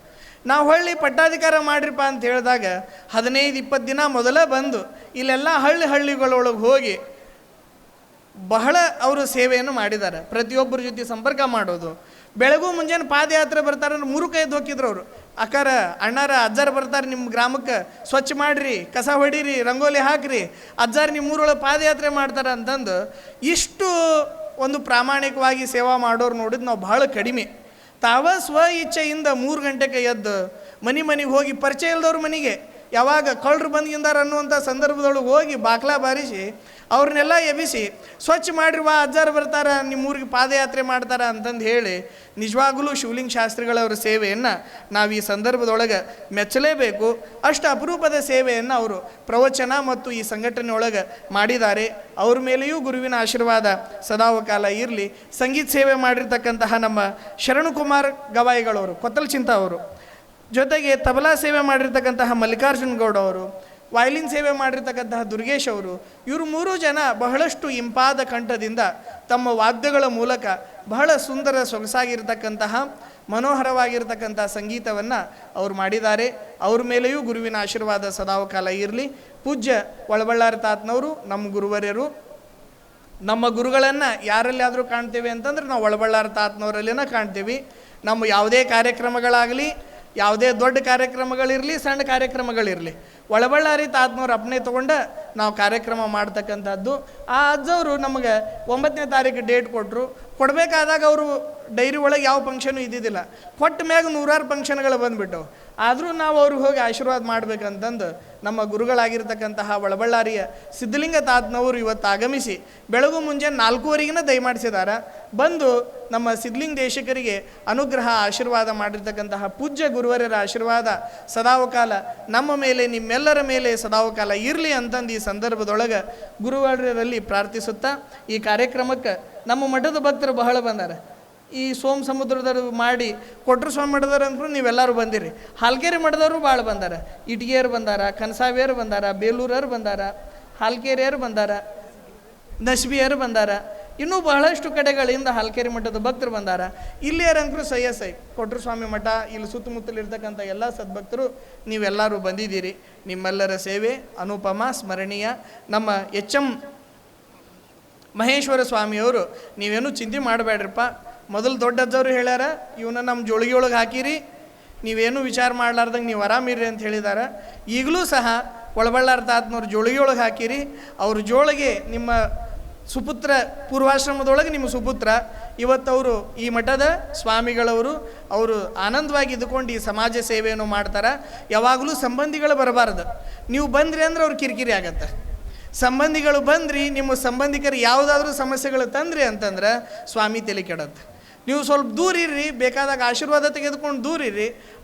ನಾವು ಹಳ್ಳಿ ಪಟ್ಟಾಧಿಕಾರ ಮಾಡ್ರಿಪ್ಪ ಅಂತ ಹೇಳಿದಾಗ ಹದಿನೈದು, ಇಪ್ಪತ್ತು ದಿನ ಮೊದಲೇ ಬಂದು ಇಲ್ಲೆಲ್ಲ ಹಳ್ಳಿ ಹಳ್ಳಿಗಳೊಳಗೆ ಹೋಗಿ ಬಹಳ ಅವರು ಸೇವೆಯನ್ನು ಮಾಡಿದ್ದಾರೆ. ಪ್ರತಿಯೊಬ್ಬರ ಜೊತೆ ಸಂಪರ್ಕ ಮಾಡೋದು. ಬೆಳಗು ಮುಂಜಾನೆ ಪಾದಯಾತ್ರೆ ಬರ್ತಾರೆ ಅಂದ್ರೆ ಮೂರು ಕೈ ಹೋಗಿದ್ರು ಅವರು. ಅಕ್ಕಾರ, ಅಣ್ಣಾರ, ಅಜ್ಜಾರ ಬರ್ತಾರೆ ನಿಮ್ಮ ಗ್ರಾಮಕ್ಕೆ. ಸ್ವಚ್ಛ ಮಾಡಿರಿ, ಕಸ ಹೊಡೀರಿ, ರಂಗೋಲಿ ಹಾಕ್ರಿ. ಅಜ್ಜಾರ ನಿಮ್ಮ ಊರೊಳಗೆ ಪಾದಯಾತ್ರೆ ಮಾಡ್ತಾರೆ ಅಂತಂದು ಇಷ್ಟು ಒಂದು ಪ್ರಾಮಾಣಿಕವಾಗಿ ಸೇವಾ ಮಾಡೋರು ನೋಡಿದ್ ನಾವು ಭಾಳ ಕಡಿಮೆ. ತಾವ ಸ್ವ ಇಚ್ಛೆಯಿಂದ ಮೂರು ಗಂಟೆಗೆ ಎದ್ದು ಮನೆ ಮನೆಗೆ ಹೋಗಿ ಪರಿಚಯ ಇಲ್ದವ್ರ ಮನೆಗೆ ಯಾವಾಗ ಕಳ್ಳರು ಬಂದ್ಗಿಂದಾರ ಅನ್ನುವಂಥ ಸಂದರ್ಭದೊಳಗೆ ಹೋಗಿ ಬಾಕ್ಲಾ ಬಾರಿಸಿ ಅವ್ರನ್ನೆಲ್ಲ ಎಬ್ಬಿಸಿ, ಸ್ವಚ್ಛ ಮಾಡಿರುವ ಅಜ್ಜಾರು ಬರ್ತಾರ ನಿಮ್ಮ ಊರಿಗೆ ಪಾದಯಾತ್ರೆ ಮಾಡ್ತಾರ ಅಂತಂದು ಹೇಳಿ ನಿಜವಾಗಲೂ ಶಿವಲಿಂಗ ಶಾಸ್ತ್ರಿಗಳವರ ಸೇವೆಯನ್ನು ನಾವು ಈ ಸಂದರ್ಭದೊಳಗೆ ಮೆಚ್ಚಲೇಬೇಕು. ಅಷ್ಟು ಅಪರೂಪದ ಸೇವೆಯನ್ನು ಅವರು ಪ್ರವಚನ ಮತ್ತು ಈ ಸಂಘಟನೆಯೊಳಗೆ ಮಾಡಿದ್ದಾರೆ. ಅವ್ರ ಮೇಲೆಯೂ ಗುರುವಿನ ಆಶೀರ್ವಾದ ಸದಾವಕಾಲ ಇರಲಿ. ಸಂಗೀತ ಸೇವೆ ಮಾಡಿರ್ತಕ್ಕಂತಹ ನಮ್ಮ ಶರಣಕುಮಾರ್ ಗವಾಯಿಗಳವರು ಕೊತ್ತಲ್ ಚಿಂತ ಅವರು ಜೊತೆಗೆ ತಬಲಾ ಸೇವೆ ಮಾಡಿರ್ತಕ್ಕಂತಹ ಮಲ್ಲಿಕಾರ್ಜುನ್ ಗೌಡ ಅವರು, ವಯಲಿನ್ ಸೇವೆ ಮಾಡಿರ್ತಕ್ಕಂತಹ ದುರ್ಗೇಶ್ ಅವರು, ಇವರು ಮೂರು ಜನ ಬಹಳಷ್ಟು ಇಂಪಾದ ಕಂಠದಿಂದ ತಮ್ಮ ವಾದ್ಯಗಳ ಮೂಲಕ ಬಹಳ ಸುಂದರ ಸೊಗಸಾಗಿರ್ತಕ್ಕಂತಹ, ಮನೋಹರವಾಗಿರ್ತಕ್ಕಂಥ ಸಂಗೀತವನ್ನು ಅವರು ಮಾಡಿದ್ದಾರೆ. ಅವ್ರ ಮೇಲೆಯೂ ಗುರುವಿನ ಆಶೀರ್ವಾದ ಸದಾವಕಾಲ ಇರಲಿ. ಪೂಜ್ಯ ಒಳಬಳ್ಳಾರಿ ತಾತ್ನವರು, ನಮ್ಮ ಗುರುವರ್ಯರು, ನಮ್ಮ ಗುರುಗಳನ್ನು ಯಾರಲ್ಲಾದರೂ ಕಾಣ್ತೇವೆ ಅಂತಂದ್ರೆ ನಾವು ಒಳಬಳ್ಳಾರ ತಾತನವರಲ್ಲಿನ ಕಾಣ್ತೀವಿ. ನಮ್ಮ ಯಾವುದೇ ಕಾರ್ಯಕ್ರಮಗಳಾಗಲಿ ಯಾವುದೇ ದೊಡ್ಡ ಕಾರ್ಯಕ್ರಮಗಳಿರಲಿ, ಸಣ್ಣ ಕಾರ್ಯಕ್ರಮಗಳಿರಲಿ. ಒಳಬಳ್ಳಾರಿ ತಾತನವ್ರ ಅಪ್ಪನೆ ತೊಗೊಂಡು ನಾವು ಕಾರ್ಯಕ್ರಮ ಮಾಡ್ತಕ್ಕಂಥದ್ದು. ಆ ಅಜ್ಜವರು ನಮಗೆ ಒಂಬತ್ತನೇ ತಾರೀಕು ಡೇಟ್ ಕೊಟ್ಟರು ಕೊಡಬೇಕಾದಾಗ ಅವರು ಡೈರಿ ಒಳಗೆ ಯಾವ ಫಂಕ್ಷನು ಇದ್ದಿದ್ದಿಲ್ಲ. ಕೊಟ್ಟ ಮ್ಯಾಗ ನೂರಾರು ಫಂಕ್ಷನ್ಗಳು ಬಂದುಬಿಟ್ಟವು ಆದರೂ ನಾವು ಅವ್ರಿಗೆ ಹೋಗಿ ಆಶೀರ್ವಾದ ಮಾಡ್ಬೇಕಂತಂದು ನಮ್ಮ ಗುರುಗಳಾಗಿರ್ತಕ್ಕಂತಹ ಒಳಬಳ್ಳಾರಿಯ ಸಿದ್ಧಲಿಂಗ ತಾತನವರು ಇವತ್ತು ಆಗಮಿಸಿ ಬೆಳಗು ಮುಂಜಾನೆ ನಾಲ್ಕೂವರೆಗಿನ ದಯಮಾಡಿಸಿದ್ದಾರೆ ಬಂದು ನಮ್ಮ ಸಿದ್ಧಲಿಂಗ ದೇಶಕರಿಗೆ ಅನುಗ್ರಹ, ಆಶೀರ್ವಾದ ಮಾಡಿರ್ತಕ್ಕಂತಹ ಪೂಜ್ಯ ಗುರುವರರ ಆಶೀರ್ವಾದ ಸದಾವಕಾಲ ನಮ್ಮ ಮೇಲೆ, ನಿಮ್ಮೆಲ್ಲರ ಮೇಲೆ ಸದಾವಕಾಲ ಇರಲಿ ಅಂತಂದು ಈ ಸಂದರ್ಭದೊಳಗೆ ಗುರುವರರಲ್ಲಿ ಪ್ರಾರ್ಥಿಸುತ್ತಾ ಈ ಕಾರ್ಯಕ್ರಮಕ್ಕೆ ನಮ್ಮ ಮಠದ ಭಕ್ತರು ಬಹಳ ಬಂದಾರ. ಈ ಸೋಮ ಸಮುದ್ರದವರು ಮಾಡಿ ಕೊಟ್ರು ಸ್ವಾಮಿ ಮಠದವ್ರು ಅಂದ್ರೂ ನೀವೆಲ್ಲರೂ ಬಂದಿರಿ. ಹಾಲ್ಕೆರೆ ಮಠದವರು ಭಾಳ ಬಂದಾರ. ಇಟ್ಗಿಯರು ಬಂದಾರ ಕನಸಾವಿಯರು ಬಂದಾರ ಬೇಲೂರರು ಬಂದಾರ ಹಾಲ್ಕೇರಿಯರು ಬಂದಾರ ನಸ್ಬಿಯರು ಬಂದಾರ. ಇನ್ನೂ ಬಹಳಷ್ಟು ಕಡೆಗಳಿಂದ ಹಾಲ್ಕೇರಿ ಮಠದ ಭಕ್ತರು ಬಂದಾರ. ಇಲ್ಲಿಯರಂಕರು ಸೈ ಕೊಟ್ರು ಸ್ವಾಮಿ ಮಠ, ಇಲ್ಲಿ ಸುತ್ತಮುತ್ತಲಿರ್ತಕ್ಕಂಥ ಎಲ್ಲ ಸದ್ಭಕ್ತರು ನೀವೆಲ್ಲರೂ ಬಂದಿದ್ದೀರಿ. ನಿಮ್ಮೆಲ್ಲರ ಸೇವೆ ಅನುಪಮ, ಸ್ಮರಣೀಯ. ನಮ್ಮ ಎಚ್ ಎಂ ಮಹೇಶ್ವರ ಸ್ವಾಮಿಯವರು ನೀವೇನು ಚಿಂತೆ ಮಾಡಬೇಡ್ರಪ್ಪ. ಮೊದಲು ದೊಡ್ಡದ್ದವರು ಹೇಳ್ಯಾರ ಇವನ್ನ ನಮ್ಮ ಜೋಳಿಗೆ ಒಳಗೆ ಹಾಕಿರಿ, ನೀವೇನು ವಿಚಾರ ಮಾಡ್ಲಾರ್ದಂಗೆ ನೀವು ಆರಾಮಿರ್ರಿ ಅಂತ ಹೇಳಿದಾರ. ಈಗಲೂ ಸಹ ಒಳಬಳ್ಳಾರ ಜೋಳಿಗೆ ಒಳಗೆ ಹಾಕಿರಿ, ಅವ್ರ ಜೋಳಿಗೆ ನಿಮ್ಮ ಸುಪುತ್ರ ಪೂರ್ವಾಶ್ರಮದೊಳಗೆ ನಿಮ್ಮ ಸುಪುತ್ರ. ಇವತ್ತು ಅವರು ಈ ಮಠದ ಸ್ವಾಮಿಗಳವರು, ಅವರು ಆನಂದವಾಗಿ ಇದ್ಕೊಂಡು ಈ ಸಮಾಜ ಸೇವೆಯನ್ನು ಮಾಡ್ತಾರೆ. ಯಾವಾಗಲೂ ಸಂಬಂಧಿಗಳು ಬರಬಾರ್ದು. ನೀವು ಬಂದ್ರಿ ಅಂದ್ರೆ ಅವ್ರು ಕಿರಿಕಿರಿ ಆಗತ್ತೆ. ಸಂಬಂಧಿಗಳು ಬಂದ್ರಿ, ನಿಮ್ಮ ಸಂಬಂಧಿಕರು ಯಾವುದಾದ್ರೂ ಸಮಸ್ಯೆಗಳು ತಂದ್ರಿ ಅಂತಂದ್ರೆ ಸ್ವಾಮಿ ತಲೆ ಕೆಡತ್ತೆ. ನೀವು ಸ್ವಲ್ಪ ದೂರ ಬೇಕಾದಾಗ ಆಶೀರ್ವಾದ ತೆಗೆದುಕೊಂಡು ದೂರ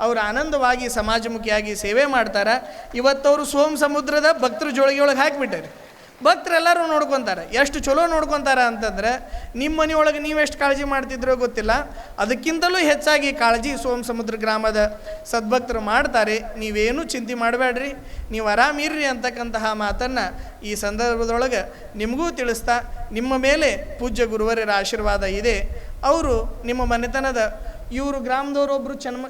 ಅವ್ರು ಆನಂದವಾಗಿ, ಸಮಾಜಮುಖಿಯಾಗಿ ಸೇವೆ ಮಾಡ್ತಾರೆ. ಇವತ್ತವರು ಸೋಮ ಸಮುದ್ರದ ಭಕ್ತರ ಜೋಳಿಗೆಯೊಳಗೆ ಹಾಕಿಬಿಟ್ಟಾರೆ. ಭಕ್ತರೆಲ್ಲರೂ ನೋಡ್ಕೊತಾರೆ. ಎಷ್ಟು ಚಲೋ ನೋಡ್ಕೊತಾರೆ ಅಂತಂದ್ರೆ ನಿಮ್ಮ ಮನೆಯೊಳಗೆ ನೀವೆಷ್ಟು ಕಾಳಜಿ ಮಾಡ್ತಿದ್ರೋ ಗೊತ್ತಿಲ್ಲ. ಅದಕ್ಕಿಂತಲೂ ಹೆಚ್ಚಾಗಿ ಕಾಳಜಿ ಸೋಮ ಸಮುದ್ರ ಗ್ರಾಮದ ಸದ್ಭಕ್ತರು ಮಾಡ್ತಾರೆ. ನೀವೇನು ಚಿಂತೆ ಮಾಡಬೇಡ್ರಿ. ನೀವು ಆರಾಮಿರ್ರಿ ಅಂತಕ್ಕಂತಹ ಮಾತನ್ನು ಈ ಸಂದರ್ಭದೊಳಗೆ ನಿಮಗೂ ತಿಳಿಸ್ತಾ, ನಿಮ್ಮ ಮೇಲೆ ಪೂಜ್ಯ ಗುರುವರರ ಆಶೀರ್ವಾದ ಇದೆ. ಅವರು ನಿಮ್ಮ ಮನೆತನದ, ಇವರು ಗ್ರಾಮದವರು ಒಬ್ಬರು ಚನ್ಮ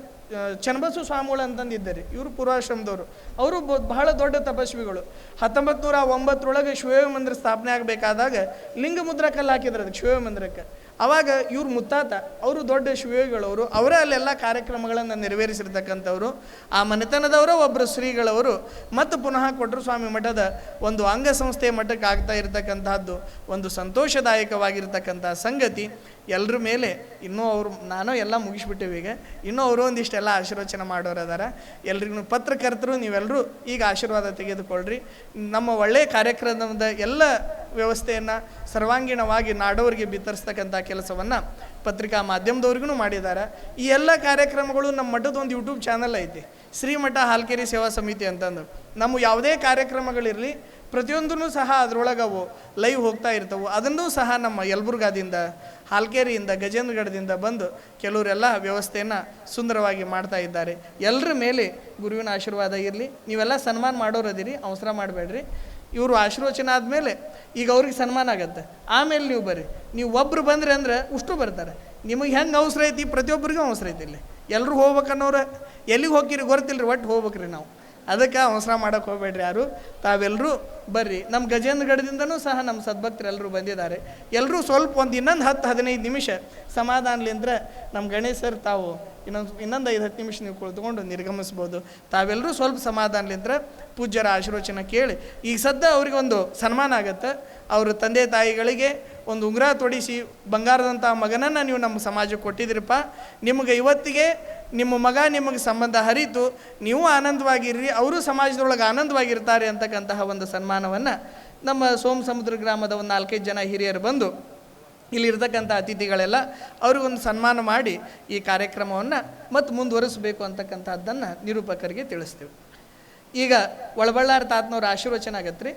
ಚನ್ನಬಸು ಸ್ವಾಮಿಗಳು ಅಂತಂದಿದ್ದಾರೆ. ಇವರು ಪೂರ್ವಾಶ್ರಮದವರು ಅವರು ಬಹಳ ದೊಡ್ಡ ತಪಸ್ವಿಗಳು. ಹತ್ತೊಂಬತ್ತು ನೂರ ಒಂಬತ್ತರೊಳಗೆ ಶಿವ ಮಂದಿರ ಸ್ಥಾಪನೆ ಆಗಬೇಕಾದಾಗ ಲಿಂಗ ಮುದ್ರಾ ಕಲ್ಲು ಹಾಕಿದ್ರು ಅದಕ್ಕೆ ಶಿವ ಮಂದಿರಕ್ಕೆ. ಆವಾಗ ಇವ್ರು ಮುತ್ತಾತ, ಅವರು ದೊಡ್ಡ ಶಿವಗಳವರು ಅವರೇ ಅಲ್ಲೆಲ್ಲ ಕಾರ್ಯಕ್ರಮಗಳನ್ನು ನೆರವೇರಿಸಿರ್ತಕ್ಕಂಥವ್ರು. ಆ ಮನೆತನದವರ ಒಬ್ಬರು ಶ್ರೀಗಳವರು. ಮತ್ತು ಪುನಃ ಕೊಟ್ಟರು ಸ್ವಾಮಿ ಮಠದ ಒಂದು ಅಂಗಸಂಸ್ಥೆ ಮಠಕ್ಕೆ ಆಗ್ತಾ ಇರತಕ್ಕಂತಹದ್ದು ಒಂದು ಸಂತೋಷದಾಯಕವಾಗಿರ್ತಕ್ಕಂಥ ಸಂಗತಿ. ಎಲ್ಲರ ಮೇಲೆ ಇನ್ನೂ ಅವರು, ನಾನು ಎಲ್ಲ ಮುಗಿಸ್ಬಿಟ್ಟಿವಿ ಈಗ. ಇನ್ನೂ ಅವರು ಒಂದಿಷ್ಟೆಲ್ಲ ಆಶೀರ್ವಚನ ಮಾಡೋರು ಅದಾರ. ಎಲ್ರಿಗೂ ಪತ್ರಕರ್ತರು ನೀವೆಲ್ಲರೂ ಈಗ ಆಶೀರ್ವಾದ ತೆಗೆದುಕೊಳ್ಳ್ರಿ ನಮ್ಮ ಒಳ್ಳೆಯ ಕಾರ್ಯಕ್ರಮದ ಎಲ್ಲ ವ್ಯವಸ್ಥೆಯನ್ನು ಸರ್ವಾಂಗೀಣವಾಗಿ ನಾಡೋರಿಗೆ ಬಿತ್ತರಿಸ್ತಕ್ಕಂಥ ಕೆಲಸವನ್ನು ಪತ್ರಿಕಾ ಮಾಧ್ಯಮದವ್ರಿಗೂ ಮಾಡಿದ್ದಾರೆ. ಈ ಎಲ್ಲ ಕಾರ್ಯಕ್ರಮಗಳು ನಮ್ಮ ಮಠದ ಒಂದು ಯೂಟ್ಯೂಬ್ ಚಾನಲ್ ಐತಿ. ಶ್ರೀಮಠ ಹಾಲ್ಕೆರೆ ಸೇವಾ ಸಮಿತಿ ಅಂತಂದು. ನಮ್ಮ ಯಾವುದೇ ಕಾರ್ಯಕ್ರಮಗಳಿರಲಿ ಪ್ರತಿಯೊಂದೂ ಸಹ ಅದರೊಳಗೆ ಅವು ಲೈವ್ ಹೋಗ್ತಾ ಇರ್ತವೆ. ಅದನ್ನೂ ಸಹ ನಮ್ಮ ಯಲಬುರ್ಗಾದಿಂದ, ಹಾಲ್ಕೇರಿಯಿಂದ, ಗಜೇಂದ್ರಗಢದಿಂದ ಬಂದು ಕೆಲವರೆಲ್ಲ ವ್ಯವಸ್ಥೆಯನ್ನು ಸುಂದರವಾಗಿ ಮಾಡ್ತಾ ಇದ್ದಾರೆ. ಎಲ್ಲರ ಮೇಲೆ ಗುರುವಿನ ಆಶೀರ್ವಾದ ಇರಲಿ. ನೀವೆಲ್ಲ ಸನ್ಮಾನ ಮಾಡೋರದಿರಿ ಅವಸರ ಮಾಡಬೇಡ್ರಿ. ಇವರು ಆಶೀರ್ವಚನ ಆದಮೇಲೆ ಈಗ ಅವ್ರಿಗೆ ಸನ್ಮಾನ ಆಗತ್ತೆ. ಆಮೇಲೆ ನೀವು ಬರ್ರಿ. ನೀವು ಒಬ್ಬರು ಬಂದ್ರಿ ಅಂದ್ರೆ ಉಷ್ಟು ಬರ್ತಾರೆ. ನಿಮಗೆ ಹೆಂಗೆ ಅವಸರ ಐತಿ? ಪ್ರತಿಯೊಬ್ಬರಿಗೂ ಅವಸರ ಐತಿ ಇಲ್ಲಿ. ಎಲ್ಲರೂ ಹೋಗ್ಬೇಕನ್ನೋರು ಎಲ್ಲಿಗೆ ಹೋಗಿರಿ ಗೊತ್ತಿಲ್ಲ ಒಟ್ಟು ಹೋಗ್ಬೇಕ್ರಿ ನಾವು. ಅದಕ್ಕೆ ಅವಸರ ಮಾಡೋಕೆ ಹೋಗಬೇಡ್ರಿ ಯಾರು? ತಾವೆಲ್ಲರೂ ಬರ್ರಿ. ನಮ್ಮ ಗಜೇಂದ್ರಗಢದಿಂದನೂ ಸಹ ನಮ್ಮ ಸದ್ಭಕ್ತರೆಲ್ಲರೂ ಬಂದಿದ್ದಾರೆ. ಎಲ್ಲರೂ ಸ್ವಲ್ಪ ಒಂದು ಇನ್ನೊಂದು ಹತ್ತು ಹದಿನೈದು ನಿಮಿಷ ಸಮಾಧಾನಲಿಂದ್ರೆ ನಮ್ಮ ಗಣೇಶ್ ಸರ್ ತಾವು ಇನ್ನೊಂದು ಇನ್ನೊಂದು ಐದು ಹತ್ತು ನಿಮಿಷ ನೀವು ಕುಳಿತುಕೊಂಡು ನಿರ್ಗಮಿಸ್ಬೋದು. ತಾವೆಲ್ಲರೂ ಸ್ವಲ್ಪ ಸಮಾಧಾನಲಿದ್ರೆ ಪೂಜ್ಯರ ಆಶೀರ್ವಚನ ಕೇಳಿ. ಈಗ ಸದ್ಯ ಅವ್ರಿಗೊಂದು ಸನ್ಮಾನ ಆಗುತ್ತೆ. ಅವ್ರ ತಂದೆ ತಾಯಿಗಳಿಗೆ ಒಂದು ಉಂಗುರ ತೊಡಿಸಿ ಬಂಗಾರದಂಥ ಮಗನನ್ನು ನೀವು ನಮ್ಮ ಸಮಾಜಕ್ಕೆ ಕೊಟ್ಟಿದ್ದೀರಪ್ಪ ನಿಮಗೆ ಇವತ್ತಿಗೆ ನಿಮ್ಮ ಮಗ ನಿಮಗೆ ಸಂಬಂಧ ಹರಿತು, ನೀವು ಆನಂದವಾಗಿರ್ರಿ, ಅವರು ಸಮಾಜದೊಳಗೆ ಆನಂದವಾಗಿರ್ತಾರೆ ಅಂತಕ್ಕಂತಹ ಒಂದು ಸನ್ಮಾನವನ್ನು ನಮ್ಮ ಸೋಮ ಸಮುದ್ರ ಗ್ರಾಮದ ಒಂದು ನಾಲ್ಕೈದು ಜನ ಹಿರಿಯರು ಬಂದು ಇಲ್ಲಿರ್ತಕ್ಕಂಥ ಅತಿಥಿಗಳೆಲ್ಲ ಅವ್ರಿಗೊಂದು ಸನ್ಮಾನ ಮಾಡಿ ಈ ಕಾರ್ಯಕ್ರಮವನ್ನು ಮತ್ತು ಮುಂದುವರಿಸಬೇಕು ಅಂತಕ್ಕಂಥದ್ದನ್ನು ನಿರೂಪಕರಿಗೆ ತಿಳಿಸ್ತೀವಿ. ಈಗ ಒಳಬಳ್ಳಾರ ತಾತನವ್ರ ಆಶೀರ್ವಚನ ಆಗತ್ತೆ ರೀ